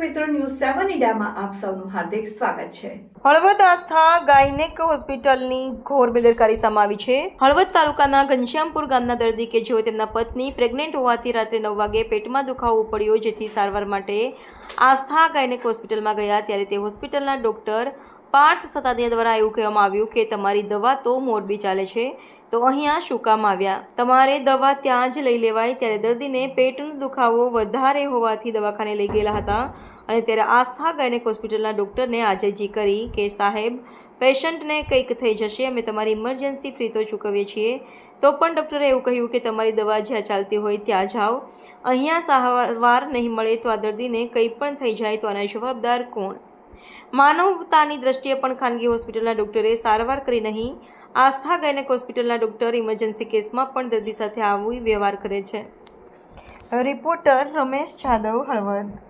મીડિયામાં આપ સૌનું હાર્દિક સ્વાગત છે. હળવદ આસ્થા ગાયનેક હોસ્પિટલની ઘોર બેદરકારી સમાવી છે. હળવદ તાલુકાના ઘનશ્યામપુર ગામના દર્દી કે જેઓ તેમના પત્ની પ્રેગ્નેન્ટ હોવાથી રાત્રે નવ વાગે પેટમાં દુખાવો પડ્યો જેથી સારવાર માટે આસ્થા ગાયનેક હોસ્પિટલમાં ગયા ત્યારે તે હોસ્પિટલના ડૉક્ટર પાર્થ સતાદિયા દ્વારા એવું કહેવામાં આવ્યું કે તમારી દવા તો મોરબી ચાલે છે, તો અહીંયા શું કામ આવ્યા? તમારે દવા ત્યાં જ લઈ લેવાય, ત્યારે દર્દીને પેટનો દુખાવો વધારે હોવાથી દવાખાને લઈ ગયેલા હતા. અને ત્યારે આસ્થા ગાયનેક હોસ્પિટલના ડૉક્ટરને આજીજી કરી કે સાહેબ, પેશન્ટને કંઈક થઈ જશે, અમે તમારી ઇમરજન્સી ફ્રી તો ચૂકવીએ છીએ. તો પણ ડૉક્ટરે એવું કહ્યું કે તમારી દવા જ્યાં ચાલતી હોય ત્યાં જાઓ. અહીંયા સારવાર નહીં મળે તો આ દર્દીને કંઈ પણ થઈ જાય તો આના જવાબદાર કોણ? માનવતાની દ્રષ્ટિએ પણ ખાનગી હોસ્પિટલના ડૉક્ટરે સારવાર કરી નહીં. આસ્થા ગાયનેક હોસ્પિટલના ડૉક્ટર ઇમરજન્સી કેસમાં પણ દર્દી સાથે આવું વ્યવહાર કરે છે. રિપોર્ટર રમેશ જાદવ હળવદ